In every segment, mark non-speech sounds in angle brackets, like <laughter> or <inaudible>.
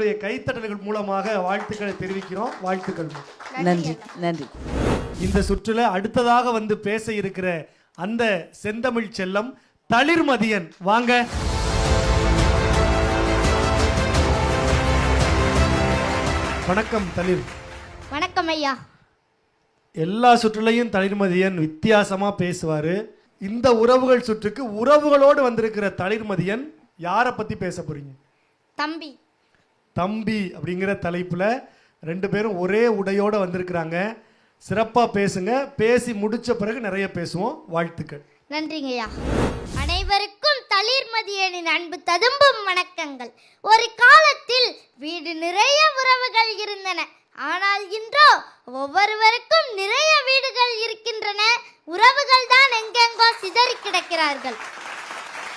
உங்களுடைய கைத்தட்டல்கள் மூலமாக வாழ்த்துக்களை தெரிவிக்கிறோம். வாழ்த்துக்கள். நன்றி நன்றி. இந்த சுற்றுல அடுத்ததாக வந்து பேச இருக்கிற அந்த செந்தமிழ் செல்லம் தளிர்மதியன் வாங்க. வணக்கம் தளிர். வணக்கம் ஐயா. எல்லா சுற்றுலையும் தளிர்மதியன் வித்தியாசமா பேசுவாரு. இந்த உறவுகள் சுற்றுக்கு உறவுகளோடு வந்திருக்கிற தளிர்மதியன் யாரை பத்தி பேச போறீங்க? தம்பி. தம்பி அப்படிங்கிற தலைப்பில் ரெண்டு பேரும் ஒரே உடையோடு வந்திருக்கிறாங்க. சிறப்பாக பேசுங்க. பேசி முடிச்ச பிறகு நிறைய பேசுவோம். வாழ்த்துக்கள். நன்றிங்கய்யா. அனைவருக்கும் தளிர்மதியனின் அன்பு ததும்பும் வணக்கங்கள். ஒரு காலத்தில் வீடு நிறைய உறவுகள் இருந்தன. ஆனால் இன்றோ ஒவ்வொருவருக்கும் நிறைய வீடுகள் இருக்கின்றன. உறவுகள் தான் எங்கெங்கோ சிதறி கிடக்கிறார்கள்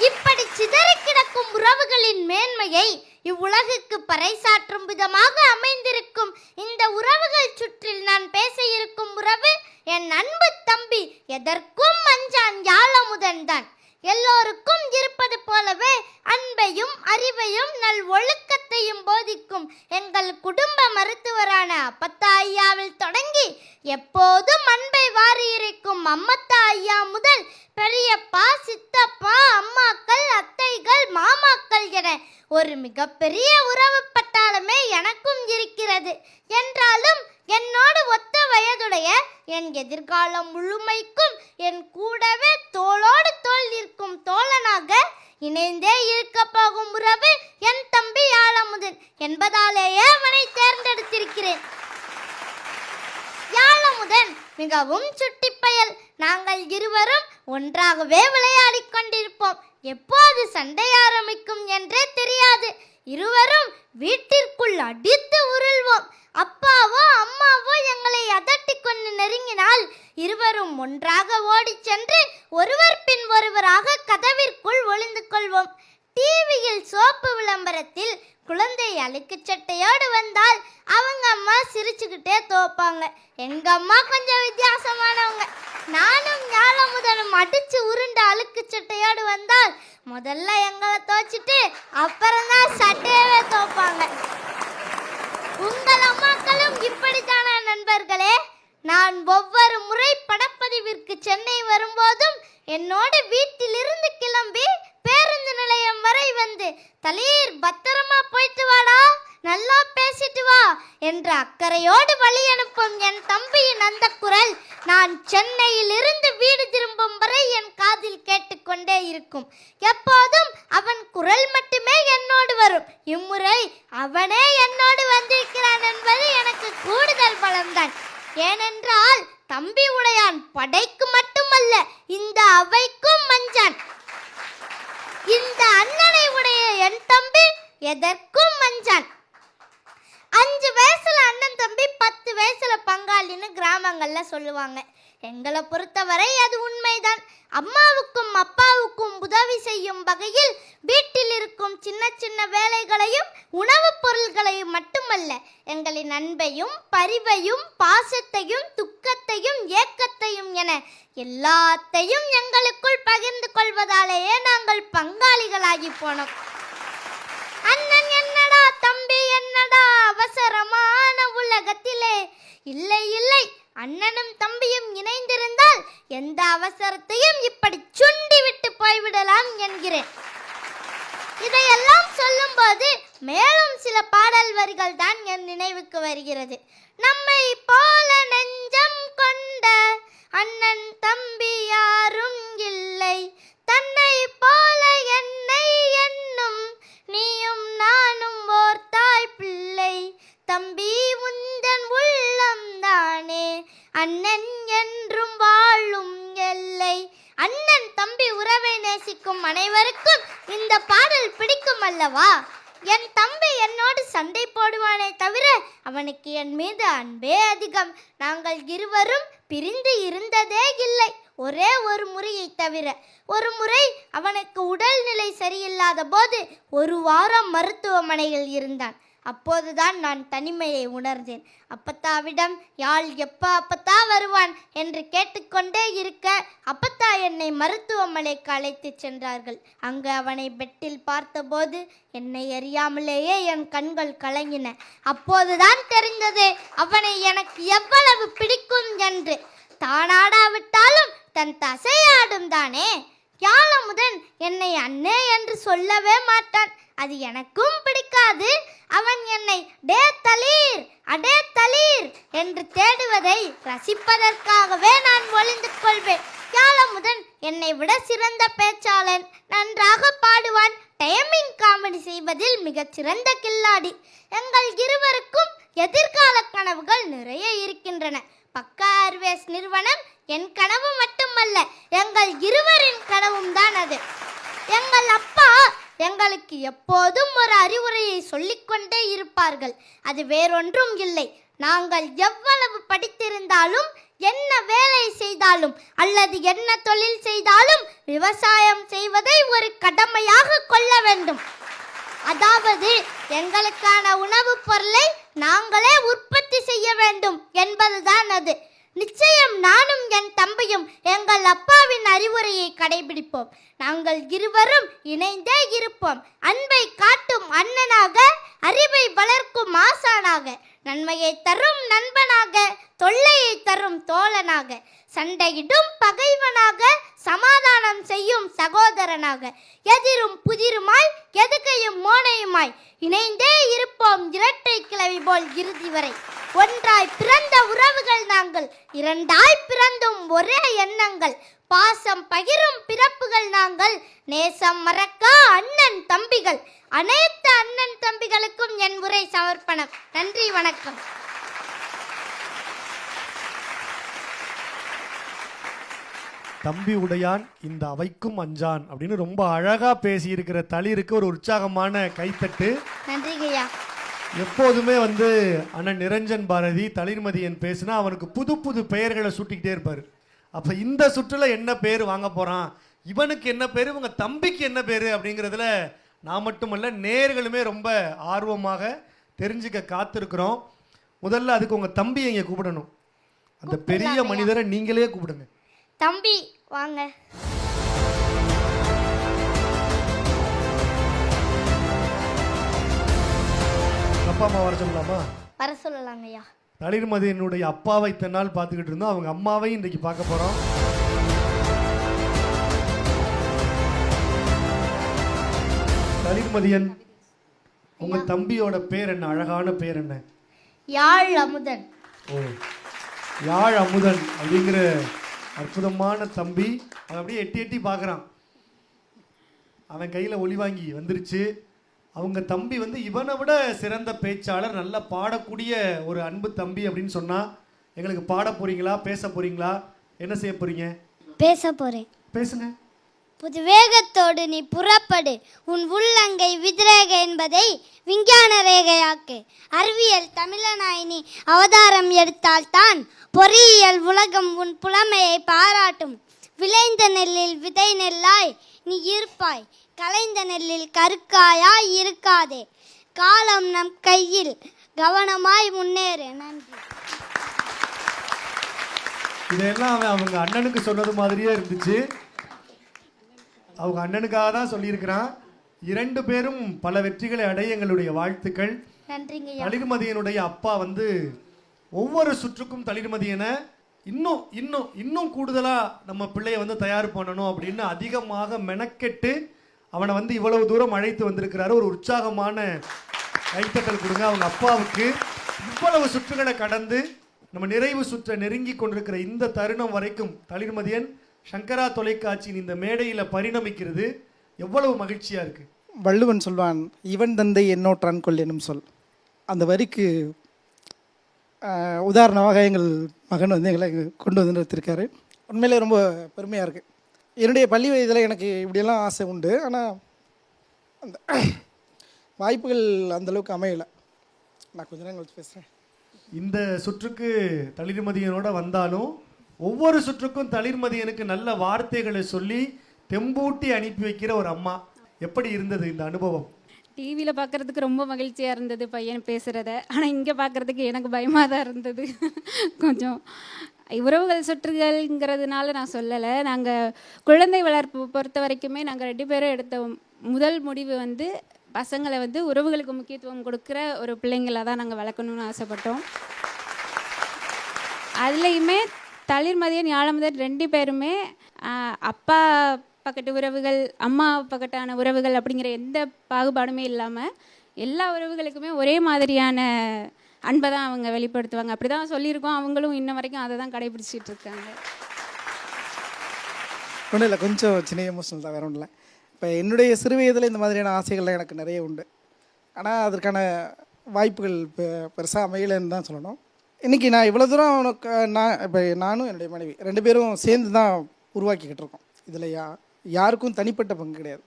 இப்படி சிதறி கிடக்கும் உறவுகளின் மேன்மையை இவ்வுலகுக்கு பறைசாற்றும் விதமாக அமைந்திருக்கும் இந்த உறவுகள் சுற்றில் நான் பேச இருக்கும் உறவு என் அன்பு தம்பி எதற்கும் அஞ்சான் யாழமுதன் தான் எல்லோருக்கும் இருப்பது போலவே அன்பையும் அறிவையும் நல் ஒழுக்க ஒழுக்கத்தையும் போதிக்கும் எங்கள் குடும்ப மருத்துவரான அப்பத்தா ஐயாவில் தொடங்கி எப்போதும் அன்பை வாரி அம்மத்தா ஐயா முதல் பெரியப்பா சித்தப்பா அம்மாக்கள் அத்தைகள் மாமாக்கள் என ஒரு மிகப்பெரிய உறவு பட்டாளமே எனக்கும் இருக்கிறது. என்றாலும் என்னோடு ஒத்த வயதுடைய என் எதிர்காலம் முழுமைக்கும் என் கூடவே தோளோடு தோள் நிற்கும் தோழனாக இணைந்தே இருக்க போகும் உறவு என் தம்பி யாழமுதன் என்பதாலேயே அவனை தேர்ந்தெடுத்திருக்கிறேன். யாழமுதன் மிகவும் சுட்டி பயல். நாங்கள் இருவரும் ஒன்றாகவே விளையாடிக் கொண்டிருப்போம். எப்போது சண்டை ஆரம்பிக்கும் என்றே தெரியாது. இருவரும் வீட்டிற்குள் அடித்து உருள்வோம். அப்பாவோ அம்மாவோ எங்களை அதட்டி கொண்டு நெருங்கினால் இருவரும் ஒன்றாக ஓடிச் சென்று ஒருவர் பின் ஒருவராக கதவிற்குள் ஒளிந்து கொள்வோம். டிவியில் சோப்பு விளம்பரத்தில் குழந்தை அழுக்கு சட்டையோடு வந்தால் அவங்க அம்மா சிரிச்சுக்கிட்டே தோப்பாங்க எங்க அம்மா கொஞ்சம் வித்தியாசமானவங்க. நானும் ஞாலமுதனும் அடிச்சு உருண்ட அழுக்கு சட்டையோடு வந்தால் முதல்ல எங்களை தோச்சிட்டு அப்புறம்தான் சட்டையவே துவைப்பாங்க உங்கள் அம்மாக்களும் இப்படித்தானா நண்பர்களே? நான் ஒவ்வொரு முறை படப்பதிவிற்கு சென்னை வரும்போதும் என்னோடு வீட்டிலிருந்து கிளம்பி பேருந்து நிலையம் வரை வந்து தலீர் பத்திரமா போயிட்டு வாடா நல்லா பேசிட்டு வா என்ற அக்கறையோடு வழி அனுப்பும் என் தம்பியின் அந்த குரல் நான் சென்னையில் இருந்து வீடு திரும்பும் வரை என் காதில் கேட்டுக்கொண்டே இருக்கும். எப்போதும் அவன் குரல் மட்டுமே என்னோடு வரும். இம்முறை அவனே என்னோடு வந்திருக்கிறான் என்பது எனக்கு கூடுதல் பலம்தான். ஏனென்றால் தம்பி உடையான் படைக்கு மட்டுமல்ல இந்த அவைக்கும் மஞ்சான். இந்த அண்ணனை உடைய என் தம்பி எதற்கும் மஞ்சான். அஞ்சு வயசுல அண்ணன் தம்பி பத்து வயசுல பங்காளின்னு கிராமங்கள்ல சொல்லுவாங்க. எங்களை பொறுத்தவரை அது உண்மைதான். அம்மாவுக்கும் அப்பாவுக்கும் உதவி செய்யும் வகையில் வீட்டில் இருக்கும் சின்ன சின்ன வேலைகளையும் உணவுப் பொருள்களையும் மட்டுமல்ல எங்களின் அன்பையும் பரிவையும் பாசத்தையும் துக்கத்தையும் ஏக்கத்தையும் என எல்லாத்தையும் எங்களுக்குள் பகிர்ந்து கொள்வதாலேயே நாங்கள் பங்காளிகளாகி போனோம் அண்ணன் என்னடா தம்பி என்னடா அவசரமான உலகத்திலே? இல்லை இல்லை. அண்ணனும் தம்பியும் இணைந்திருந்தால் எந்த அவசரத்தையும் இப்படி சுண்டி விட்டு போய்விடலாம் என்கிறேன். இதையெல்லாம் சொல்லும்போது மேலும் சில பாடல் வரிகள் தான் என் நினைவுக்கு வருகிறது. நம்மை போல நெஞ்சம் கொண்ட அண்ணன் தம்பி யாரும் இல்லை. தன்னை போல என் என்னும் நீயும் நானும் ஓர் தாய் பிள்ளை தம்பி உந்தன் உள்ளம் தானே அண்ணன் என்றும் வாழும் எல்லை அண்ணன் தம்பி உறவை நேசிக்கும் அனைவருக்கும் இந்த பாடல் பிடிக்கும் அல்லவா என் தம்பி என்னோடு சண்டை போடுவானே தவிர அவனுக்கு என் மீது அன்பே அதிகம். நாங்கள் இருவரும் பிரிந்து இருந்ததே இல்லை. ஒரே ஒரு முறையை தவிர ஒரு முறை அவனுக்கு உடல்நிலை சரியில்லாத போது ஒரு வாரம் மருத்துவமனையில் இருந்தான். அப்போதுதான் நான் தனிமையை உணர்ந்தேன். அப்பத்தாவிடம் யாழ் எப்போ அப்பத்தா வருவான்? என்று கேட்டுக்கொண்டே இருக்க அப்பத்தா என்னை மருத்துவமனைக்கு அழைத்து சென்றார்கள். அங்கு அவனை பெட்டில் பார்த்தபோது என்னை அறியாமலேயே என் கண்கள் கலங்கின. அப்போதுதான் தெரிந்தது அவனை எனக்கு எவ்வளவு பிடிக்கும் என்று. தானாடாவிட்டாலும் தன் தசையாடும் தானே. யாழமுதன் என்னை அண்ணே என்று சொல்லவே மாட்டான். அது எனக்கும் பிடிக்காது. அவன் என்னை டே தளீர் அடே தளீர் என்று தேடுவதை ரசிப்பதற்காகவே நான் ஒளிந்து கொள்வேன். யாழமுதன் என்னை விட சிறந்த பேச்சாளன் நன்றாக பாடுவான். டைமிங் காமெடி செய்வதில் மிகச் சிறந்த கில்லாடி. எங்கள் இருவருக்கும் எதிர்கால கனவுகள் நிறைய இருக்கின்றன. பக்கா ஏர்வேஸ் நிறுவனம் என் கனவு மட்டுமல்ல எங்கள் இருவரின் கனவும் தான் அது. எங்கள் அப்பா எங்களுக்கு எப்போதும் ஒரு அறிவுரையை சொல்லிக்கொண்டே இருப்பார்கள். அது வேறொன்றும் இல்லை. நாங்கள் எவ்வளவு படித்திருந்தாலும் என்ன வேலை செய்தாலும் அல்லது என்ன தொழில் செய்தாலும் விவசாயம் செய்வதை ஒரு கடமையாக கொள்ள வேண்டும். அதாவது எங்களுக்கான உணவுப் பொருளை நாங்களே உற்பத்தி செய்ய வேண்டும் என்பதுதான் அது. நிச்சயம் நானும் என் தம்பியும் எங்கள் அப்பாவின் அறிவுரையை கடைபிடிப்போம். நாங்கள் இருவரும் இணைந்தே இருப்போம். அன்பை காட்டும் அண்ணனாக அறிவை வளர்க்கும் ஆசானாக நன்மையை தரும் நண்பனாக தொல்லையை தரும் தோழனாக சண்டையிடும் பகைவனாக சமாதானம் செய்யும் சகோதரனாக. எதிரும் புதிருமாய் எதுகையும் மோனையுமாய் இணைந்தே இருப்போம் இரட்டை கிளவி போல் இறுதி வரை. ஒன்றாய் பிறந்த உறவுகள் நாங்கள் இரண்டாய் பிறந்தும் ஒரே எண்ணங்கள். பாசம் பகிரும் பிறப்புகள் நாங்கள் நேசம் மறக்க அண்ணன் தம்பிகள். அனைத்து அண்ணன் தம்பிகளுக்கும் என் உரை சமர்ப்பணம். நன்றி வணக்கம். தம்பி உடையான் இந்த அவைக்கும் அஞ்சான் அப்படின்னு ரொம்ப அழகா பேசியிருக்கிற தளிருக்கு ஒரு உற்சாகமான கைத்தட்டு. நன்றி ஐயா எப்போதுமே வந்து அண்ணன் நிரஞ்சன் பாரதி தளிர்மதியன் பேசுனா அவனுக்கு புது புது பெயர்களை சூட்டிக்கிட்டே இருப்பார். அப்போ இந்த சுற்றுல என்ன பேர் வாங்க போறான்? இவனுக்கு என்ன பேர்? இவங்க தம்பிக்கு என்ன பேர்? அப்படிங்கிறதுல நான் மட்டுமல்ல நேர்களுமே ரொம்ப ஆர்வமாக தெரிஞ்சுக்க காத்திருக்கிறோம். முதல்ல அதுக்கு உங்க தம்பியை இங்கே கூப்பிடணும். அந்த பெரிய மனிதரை நீங்களே கூப்பிடுங்க. தம்பி வாங்க. அப்பா அம்மா வர சொல்லலாமா? வர சொல்லலாங்க ஐயா. தளிர்மதியினுடைய அப்பாவை இத்தனை நாள் பார்த்துக்கிட்டு இருந்தோம். அவங்க அம்மாவையும் இன்றைக்கு பார்க்க போகிறோம் தளிர்மதியன் உங்க தம்பியோட பேர் என்ன? அழகான பேர் என்ன? யாழ் அமுதன். ஓ யாழ் அமுதன் அப்படிங்கிற அற்புதமான தம்பி. அவன் அப்படியே எட்டி எட்டி பார்க்குறான். அவன் கையில் ஒளி வாங்கி வந்துருச்சு. அவங்க தம்பி வந்து இவனை விட சிறந்த பேச்சாளர் நல்லா பாடக்கூடிய ஒரு அன்பு தம்பி அப்படின்னு சொன்னா எங்களுக்கு பாட போறீங்களா பேச போறீங்களா? என்ன செய்ய போறீங்க? பேச போறேன். பேசுங்க. புது வேகத்தோடு நீ புறப்படு. உன் உள்ளங்கை விதிரேகை என்பதை விஞ்ஞான ரேகையாக்கு. அறிவியல் தமிழனாய் நீ அவதாரம் எடுத்தால்தான் பொறியியல் உலகம் உன் புலமையை பாராட்டும். விளைந்த நெல்லில் விதை நெல்லாய் நீ இருப்பாய். கலைந்த நெல்லில் கருக்காயாய் இருக்காதே. காலம் நம் கையில் கவனமாய் முன்னேறு. நன்றி. இதெல்லாம் அவங்க அண்ணனுக்கு சொன்னது மாதிரியே இருந்துச்சு. அவங்க அண்ணனுக்காக தான் சொல்லியிருக்கிறான். இரண்டு பேரும் பல வெற்றிகளை அடைய எங்களுடைய வாழ்த்துக்கள். தளிர்மதியனுடைய அப்பா வந்து ஒவ்வொரு சுற்றுக்கும் தளிர்மதியனை இன்னும் இன்னும் இன்னும் கூடுதலா நம்ம பிள்ளைய வந்து தயார் பண்ணணும் அப்படின்னு அதிகமாக மெனக்கெட்டு அவனை வந்து இவ்வளவு தூரம் அழைத்து வந்திருக்கிறாரு. ஒரு உற்சாகமான கைத்தட்டல் கொடுங்க அவங்க அப்பாவுக்கு. இவ்வளவு சுற்றுகளை கடந்து நம்ம நிறைவு சுற்றை நெருங்கி கொண்டிருக்கிற இந்த தருணம் வரைக்கும் தளிர்மதியன் சங்கரா தொலைக்காட்சியின் இந்த மேடையில் பரிணமிக்கிறது எவ்வளவு மகிழ்ச்சியா இருக்கு. வள்ளுவன் சொல்வான் இவன் தந்தை என்னோற்றான் கொள் எனும் சொல். அந்த வரிக்கு உதாரணமாக எங்கள் மகன் வந்து எங்களை கொண்டு வந்து நிறுத்திருக்காரு. உண்மையிலே ரொம்ப பெருமையாக இருக்குது என்னுடைய பள்ளி வயதில் எனக்கு இப்படியெல்லாம் ஆசை உண்டு. ஆனால் அந்த <coughs> வாய்ப்புகள் அந்த அளவுக்கு அமையலை. நான் கொஞ்ச நேரம் கழிச்சு பேசுகிறேன் இந்த சுற்றுக்கு தளிர்மதியனோட வந்தாலும் ஒவ்வொரு சுற்றுக்கும் தளிர்மதியனுக்கு நல்ல வார்த்தைகளை சொல்லி தெம்பூட்டி அனுப்பி வைக்கிற ஒரு அம்மா. எப்படி இருந்தது இந்த அனுபவம்? டிவியில் பார்க்குறதுக்கு ரொம்ப மகிழ்ச்சியாக இருந்தது பையன் பேசுகிறத ஆனால் இங்கே பார்க்குறதுக்கு எனக்கு பயமாக தான் இருந்தது. <laughs> கொஞ்சம். உறவுகள் சுற்றுகள்ங்கிறதுனால நான் சொல்லலை. நாங்கள் குழந்தை வளர்ப்பு பொறுத்த வரைக்குமே நாங்கள் ரெண்டு பேரும் எடுத்த முதல் முடிவு வந்து பசங்களை வந்து உறவுகளுக்கு முக்கியத்துவம் கொடுக்குற ஒரு பிள்ளைங்களாக தான் நாங்கள் வளர்க்கணும்னு ஆசைப்பட்டோம். அதுலேயுமே தளிர் தளிர்மதியன் முதல் ரெண்டு பேருமே அப்பா பக்கத்து உறவுகள் அம்மா பக்கத்தான உறவுகள் அப்படிங்கிற எந்த பாகுபாடுமே இல்லாமல் எல்லா உறவுகளுக்குமே ஒரே மாதிரியான அன்பை தான் அவங்க வெளிப்படுத்துவாங்க. அப்படி தான் சொல்லியிருக்கோம். அவங்களும் இன்ன வரைக்கும் அதை தான் கடைபிடிச்சிட்டு இருக்காங்க. ஒன்றும் இல்லை. கொஞ்சம் சின்ன எமோஷனல் தான். வேற ஒன்றும் இல்லை. இப்போ என்னுடைய சிறு வயதில் இந்த மாதிரியான ஆசைகள்லாம் எனக்கு நிறைய உண்டு. ஆனால் அதற்கான வாய்ப்புகள் பெ பெருசாக அமையலைன்னு தான் சொல்லணும். இன்றைக்கி நான் இவ்வளோ தூரம் உனக்கு நான் இப்போ நானும் என்னுடைய மனைவி ரெண்டு பேரும் சேர்ந்து தான் உருவாக்கிக்கிட்டு இருக்கோம். இதில் யா யாருக்கும் தனிப்பட்ட பங்கு கிடையாது.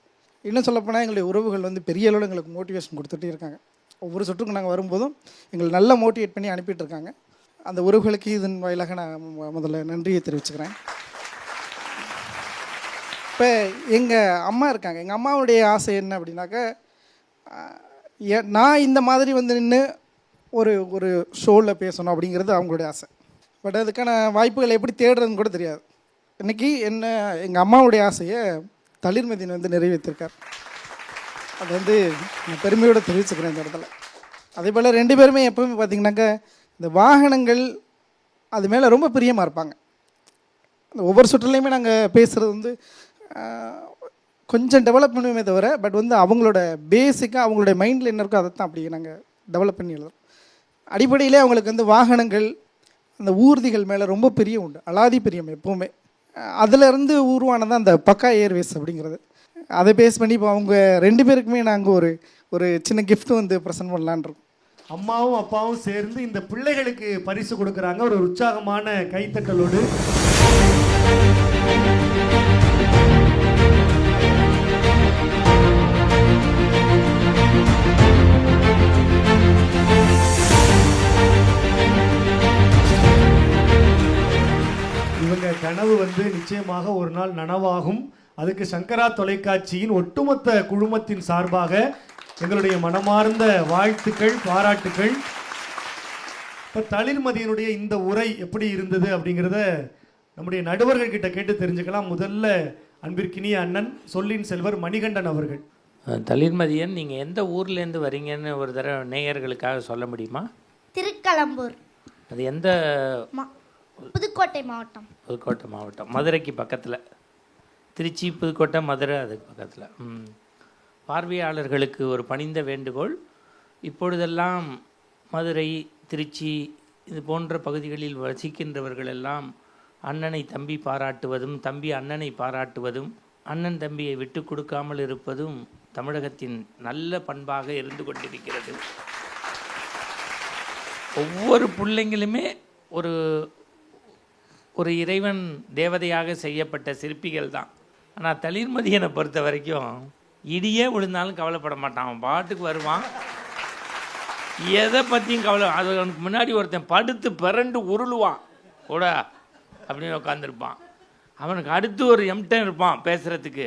இன்னும் சொல்லப்போனால் எங்களுடைய உறவுகள் வந்து பெரிய அளவில் எங்களுக்கு மோட்டிவேஷன் கொடுத்துட்டே இருக்காங்க. ஒவ்வொரு சுற்றுக்கு நாங்கள் வரும்போதும் எங்களை நல்லா மோட்டிவேட் பண்ணி அனுப்பிட்டு இருக்காங்க. அந்த உறவுகளுக்கு இதன் வாயிலாக நான் முதல்ல நன்றியை தெரிவிச்சுக்கிறேன். இப்போ எங்கள் அம்மா இருக்காங்க. எங்கள் அம்மாவுடைய ஆசை என்ன அப்படின்னாக்க நான் இந்த மாதிரி வந்து நின்று ஒரு ஒரு ஷோவில் பேசணும் அப்படிங்கிறது அவங்களுடைய ஆசை. பட் அதுக்கான வாய்ப்புகள் எப்படி தேடுறதுன்னு கூட தெரியாது. இன்னைக்கு என்ன எங்கள் அம்மாவுடைய ஆசையை தளிர்மதியன் வந்து நிறைவேற்றிருக்கார். அது வந்து நான் பெருமையோடு தெரிவிச்சுக்கிறேன் இந்த இடத்துல. அதே போல் ரெண்டு பேருமே எப்பவுமே பார்த்தீங்கன்னாக்க இந்த வாகனங்கள் அது மேலே ரொம்ப பிரியமாக இருப்பாங்க. அந்த ஒவ்வொரு சுற்றுலையுமே நாங்கள் பேசுகிறது வந்து கொஞ்சம் டெவலப் பண்ணுவோமே தவிர பட் வந்து அவங்களோட பேசிக்காக அவங்களுடைய மைண்டில் என்ன இருக்கோ அதை தான் அப்படியே நாங்கள் டெவலப் பண்ணி எழுதுறோம். அடிப்படையிலே அவங்களுக்கு வந்து வாகனங்கள் அந்த ஊர்திகள் மேலே ரொம்ப பெரிய உண்டு. அலாதி பிரியம் எப்போவுமே. அதிலிருந்து உருவானது அந்த பக்கா ஏர்வேஸ் அப்படிங்கிறது. அதை பேஸ் பண்ணி இப்போ அவங்க ரெண்டு பேருக்குமே நாங்கள் ஒரு ஒரு சின்ன கிஃப்ட் வந்து ப்ரெசென்ட் பண்ணலான் இருக்கோம். அம்மாவும் அப்பாவும் சேர்ந்து இந்த பிள்ளைகளுக்கு பரிசு கொடுக்குறாங்க. ஒரு உற்சாகமான கைத்தட்டலோடு. வந்து நிச்சயமாக ஒரு நாள் நனவாகும். அதுக்கு சங்கரா தொலைக்காட்சியின் ஒட்டுமொத்த குழுமத்தின் சார்பாக எங்களுடைய மனமார்ந்த வாழ்த்துக்கள் பாராட்டுக்கள். இப்போ தளிர்மதியனுடைய இந்த உரை எப்படி இருந்தது அப்படிங்கிறத நம்முடைய நடுவர்கள் கிட்ட கேட்டு தெரிஞ்சுக்கலாம். முதல்ல அன்பிற்கினிய அண்ணன் சொல்லின் செல்வர் மணிகண்டன் அவர்கள். தளிர்மதியன் நீங்கள் எந்த ஊர்லேருந்து வரீங்கன்னு ஒரு தடவை நேயர்களுக்காக சொல்ல முடியுமா? திருக்கலம்பூர். அது எந்த புதுக்கோட்டை மாவட்டம். புதுக்கோட்டை மாவட்டம். மதுரைக்கு பக்கத்தில். திருச்சி புதுக்கோட்டை மதுரை அதுக்கு பக்கத்தில். ம். பார்வையாளர்களுக்கு ஒரு பணிந்த வேண்டுகோள். இப்பொழுதெல்லாம் மதுரை திருச்சி இது போன்ற பகுதிகளில் வசிக்கின்றவர்கள் எல்லாம் அண்ணனை தம்பி பாராட்டுவதும் தம்பி அண்ணனை பாராட்டுவதும் அண்ணன் தம்பியை விட்டு கொடுக்காமல் இருப்பதும் தமிழகத்தின் நல்ல பண்பாக இருந்து கொண்டிருக்கிறது. ஒவ்வொரு பிள்ளைங்களுமே ஒரு ஒரு இறைவன் தேவதையாக செய்யப்பட்ட சிற்பிகள் தான். ஆனால் தளிர்மதியனை பொறுத்த வரைக்கும் இடியே விழுந்தாலும் கவலைப்பட மாட்டான். அவன் பாட்டுக்கு வருவான். எதை பற்றியும் கவலை அது அவனுக்கு முன்னாடி ஒருத்தன் படுத்து பிறண்டு உருளுவான். கூட அப்படின்னு உட்காந்துருப்பான் அவனுக்கு அடுத்து ஒரு எம்டன் இருப்பான் பேசுகிறதுக்கு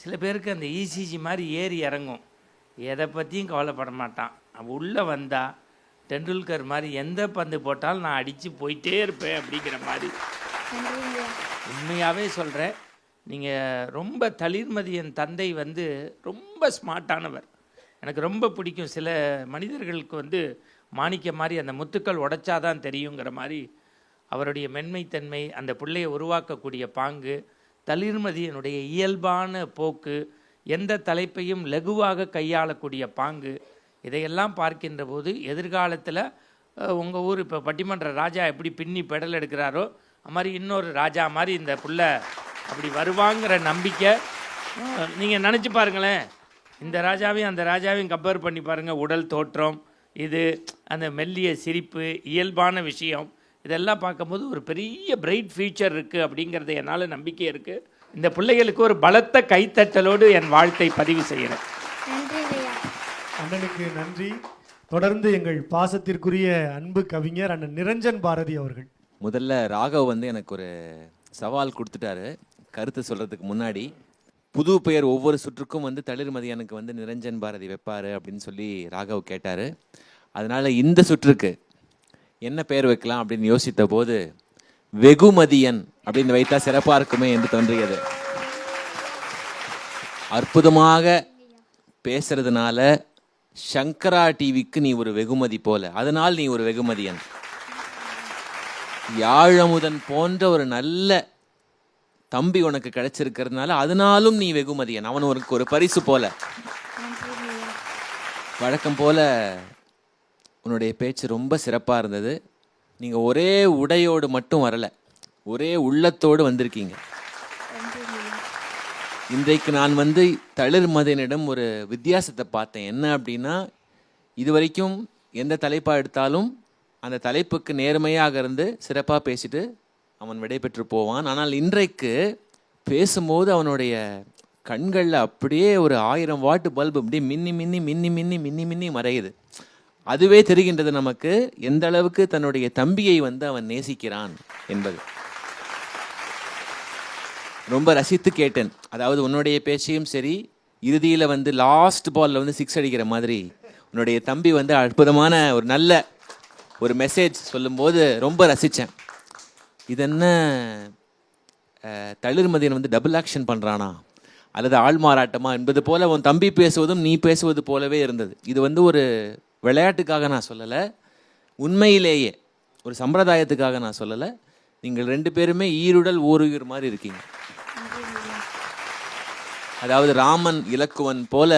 சில பேருக்கு அந்த இசிஜி மாதிரி ஏறி இறங்கும். எதை பற்றியும் கவலைப்பட மாட்டான். அவன் உள்ளே வந்தால் டெண்டுல்கர் மாதிரி எந்த பந்து போட்டாலும் நான் அடித்து போயிட்டே இருப்பேன் அப்படிங்கிற மாதிரி. உண்மையாகவே சொல்கிறேன் நீங்கள் ரொம்ப தளிர்மதியன் தந்தை வந்து ரொம்ப ஸ்மார்ட்டானவர் எனக்கு ரொம்ப பிடிக்கும். சில மனிதர்களுக்கு வந்து மாணிக்க மாதிரி அந்த முத்துக்கள் உடைச்சாதான் தெரியுங்கிற மாதிரி அவருடைய மென்மைத்தன்மை அந்த பிள்ளையை உருவாக்கக்கூடிய பாங்கு தளிர்மதியனுடைய இயல்பான போக்கு எந்த தலைப்பையும் லகுவாக கையாளக்கூடிய பாங்கு இதையெல்லாம் பார்க்கின்ற போது எதிர்காலத்தில் உங்கள் ஊர் இப்போ பட்டிமன்ற ராஜா எப்படி பின்னி பெடல் எடுக்கிறாரோ அது மாதிரி இன்னொரு ராஜா மாதிரி இந்த புள்ள அப்படி வருவாங்கிற நம்பிக்கை நீங்கள் நினச்சி பாருங்களேன். இந்த ராஜாவையும் அந்த ராஜாவையும் கம்பேர் பண்ணி பாருங்கள் உடல் தோற்றம் இது அந்த மெல்லிய சிரிப்பு இயல்பான விஷயம் இதெல்லாம் பார்க்கும்போது ஒரு பெரிய பிரைட் ஃபியூச்சர் இருக்குது அப்படிங்கிறது என்னால் நம்பிக்கை இருக்குது இந்த பிள்ளைகளுக்கு ஒரு பலத்த கைத்தட்டலோடு என் வாழ்த்தை பதிவு செய்கிறேன். அண்ணனுக்கு நன்றி. தொடர்ந்து எங்கள் பாசத்திற்குரிய அன்பு கவிஞர் அண்ணன் நிரஞ்சன் பாரதி அவர்கள். முதல்ல ராகவ் வந்து எனக்கு ஒரு சவால் கொடுத்துட்டாரு. கருத்து சொல்கிறதுக்கு முன்னாடி புது பெயர் ஒவ்வொரு சுற்றுக்கும் வந்து தளிர்மதியனுக்கு வந்து நிரஞ்சன் பாரதி வைப்பார் அப்படின்னு சொல்லி ராகவ் கேட்டார். அதனால் இந்த சுற்றுக்கு என்ன பெயர் வைக்கலாம் அப்படின்னு யோசித்த போது வெகுமதியன் அப்படின்னு வைத்தா சிறப்பாக இருக்குமே என்று தோன்றியது. அற்புதமாக பேசுறதுனால சங்கரா டிவிக்கு நீ ஒரு வெகுமதி போல. அதனால் நீ ஒரு வெகுமதியன் யாழமுதன் போன்ற ஒரு நல்ல தம்பி உனக்கு கிடைச்சிருக்கிறதுனால அதனாலும் நீ வெகுமதியன் அவன் உனக்கு ஒரு பரிசு போல. வழக்கம் போல உன்னுடைய பேச்சு ரொம்ப சிறப்பாக இருந்தது. நீங்கள் ஒரே உடையோடு மட்டும் வரலை. ஒரே உள்ளத்தோடு வந்திருக்கீங்க. இன்றைக்கு நான் வந்து தளிர் மதனிடம் ஒரு வித்தியாசத்தை பார்த்தேன். என்ன அப்படின்னா இது வரைக்கும் எந்த தலைப்பாக எடுத்தாலும் அந்த தலைப்புக்கு நேர்மையாக இருந்து சிறப்பாக பேசிட்டு அவன் விடைபெற்று போவான். ஆனால் இன்றைக்கு பேசும்போது அவனுடைய கண்களில் அப்படியே ஒரு ஆயிரம் வாட்டு பல்பு அப்படியே மின்னி மின்னி மின்னி மின்னி மின்னி மின்னி மறையுது. அதுவே தெரிகின்றது நமக்கு எந்த அளவுக்கு தன்னுடைய தம்பியை வந்து அவன் நேசிக்கிறான் என்பது. ரொம்ப ரசித்து கேட்டேன். அதாவது உன்னுடைய பேச்சையும் சரி இறுதியில் வந்து லாஸ்ட் பாலில் வந்து சிக்ஸ் அடிக்கிற மாதிரி உன்னுடைய தம்பி வந்து அற்புதமான ஒரு நல்ல ஒரு மெசேஜ் சொல்லும்போது ரொம்ப ரசித்தேன். இது என்ன? தளிர்மதியன் வந்து டபுள் ஆக்ஷன் பண்ணுறானா அல்லது ஆள் மாறாட்டமா என்பது போல உன் தம்பி பேசுவதும் நீ பேசுவது போலவே இருந்தது. இது வந்து ஒரு விளையாட்டுக்காக நான் சொல்லலை. உண்மையிலேயே ஒரு சம்பிரதாயத்துக்காக நான் சொல்லலை. நீங்கள் ரெண்டு பேருமே ஈருடல் ஓருயிர் மாதிரி இருக்கீங்க. அதாவது ராமன் இலக்குவன் போல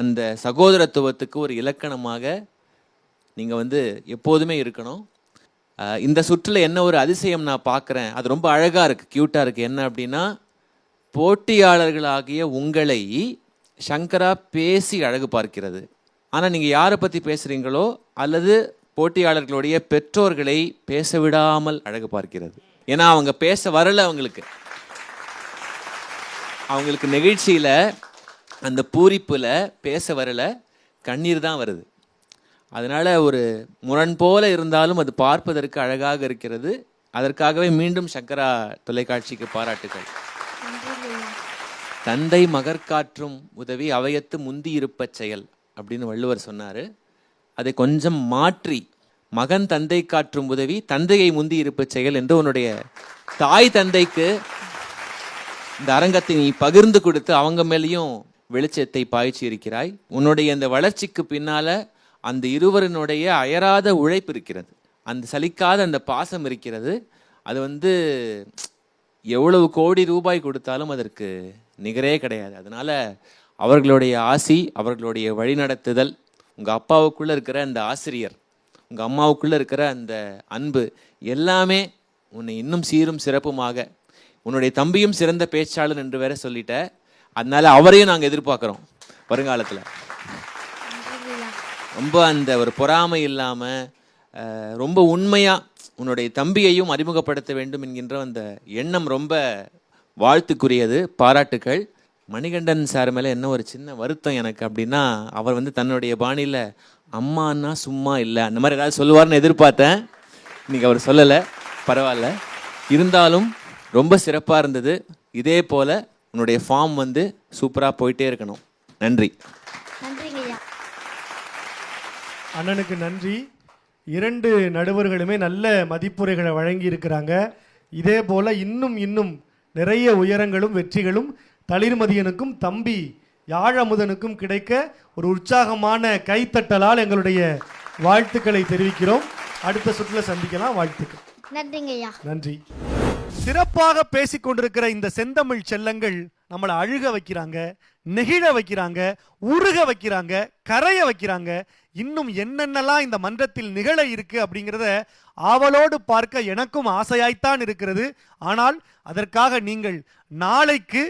அந்த சகோதரத்துவத்துக்கு ஒரு இலக்கணமாக நீங்கள் வந்து எப்போதுமே இருக்கணும். இந்த சுற்றில் என்ன ஒரு அதிசயம் நான் பார்க்குறேன். அது ரொம்ப அழகாக இருக்குது க்யூட்டாக இருக்குது என்ன அப்படின்னா போட்டியாளர்களாகிய உங்களை சங்கரா பேசி அழகு பார்க்கிறது. ஆனால் நீங்கள் யாரை பற்றி பேசுகிறீங்களோ அல்லது போட்டியாளர்களுடைய பெற்றோர்களை பேச விடாமல் அழகு பார்க்கிறது. ஏன்னா அவங்க பேச வரல அவங்களுக்கு. அவங்களுக்கு நிகழ்ச்சியில் அந்த பூரிப்பில் பேச வரல கண்ணீர் தான் வருது. அதனால் ஒரு முரண் போல இருந்தாலும் அது பார்ப்பதற்கு அழகாக இருக்கிறது. அதற்காகவே மீண்டும் சங்கரா தொலைக்காட்சிக்கு பாராட்டுகள் தந்தை மகற்காற்றும் உதவி அவையத்து முந்தி இருப்பச் செயல் அப்படின்னு வள்ளுவர் சொன்னார். அதை கொஞ்சம் மாற்றி மகன் தந்தை காற்றும் உதவி தந்தையை முந்தி இருப்பச் செயல் என்று உன்னுடைய தாய் தந்தைக்கு இந்த அரங்கத்தை நீ பகிர்ந்து கொடுத்து அவங்க மேலேயும் வெளிச்சத்தை பாய்ச்சி இருக்கிறாய் உன்னுடைய அந்த வளர்ச்சிக்கு பின்னால அந்த இருவரினுடைய அயராத உழைப்பு இருக்கிறது. அந்த சலிக்காத அந்த பாசம் இருக்கிறது. அது வந்து எவ்வளவு கோடி ரூபாய் கொடுத்தாலும் அதற்கு நிகரே கிடையாது. அதனால அவர்களுடைய ஆசி அவர்களுடைய வழிநடத்துதல் உங்க அப்பாவுக்குள்ள இருக்கிற அந்த ஆசிரியர் உங்க அம்மாவுக்குள்ள இருக்கிற அந்த அன்பு எல்லாமே உன்னை இன்னும் சீரும் சிறப்புமாக உன்னுடைய தம்பியும் சிறந்த பேச்சாளர் என்று வேற சொல்லிட்ட. அதனால அவரையும் நாங்கள் எதிர்பார்க்குறோம் வருங்காலத்தில். ரொம்ப அந்த ஒரு பொறாமை இல்லாமல் ரொம்ப உண்மையாக உன்னுடைய தம்பியையும் அறிமுகப்படுத்த வேண்டும் என்கின்ற அந்த எண்ணம் ரொம்ப வாழ்த்துக்குரியது பாராட்டுக்கள். மணிகண்டன் சார் மேலே என்ன ஒரு சின்ன வருத்தம் எனக்கு அப்படின்னா அவர் வந்து தன்னுடைய பாணியில் அம்மான்னா சும்மா இல்லை. அந்த மாதிரி ஏதாவது சொல்லுவார்னு எதிர்பார்த்தேன். இன்னைக்கு அவர் சொல்லலை பரவாயில்ல. இருந்தாலும் ரொம்ப சிறப்பாக இருந்தது. இதே போல் உன்னுடைய ஃபார்ம் வந்து சூப்பராக போயிட்டே இருக்கணும். நன்றி. அண்ணனுக்கு நன்றி. இரண்டு நடுவர்களுமே நல்ல மதிப்புரைகளை வழங்கி இருக்கிறாங்க இதே போல இன்னும் இன்னும் நிறைய உயரங்களும் வெற்றிகளும் தளிர்மதியனுக்கும் தம்பி யாழமுதனுக்கும் கிடைக்க ஒரு உற்சாகமான கைத்தட்டலால் எங்களுடைய வாழ்த்துக்களை தெரிவிக்கிறோம். அடுத்த சுற்றுல சந்திக்கலாம். வாழ்த்துக்கள். நன்றிங்க ஐயா. நன்றி. சிறப்பாக பேசிக் கொண்டிருக்கிற இந்த செந்தமிழ் செல்லங்கள் நம்மளை அழுக வைக்கிறாங்க நெகிழ வைக்கிறாங்க உருக வைக்கிறாங்க கரைய வைக்கிறாங்க. இன்னும் என்னென்னலாம் இந்த மன்றத்தில் நிகழ இருக்கு அப்படிங்கிறத ஆவலோடு பார்க்க எனக்கும் ஆசையாய்த்தான் இருக்கிறது. ஆனால் அதற்காக நீங்கள் நாளைக்கு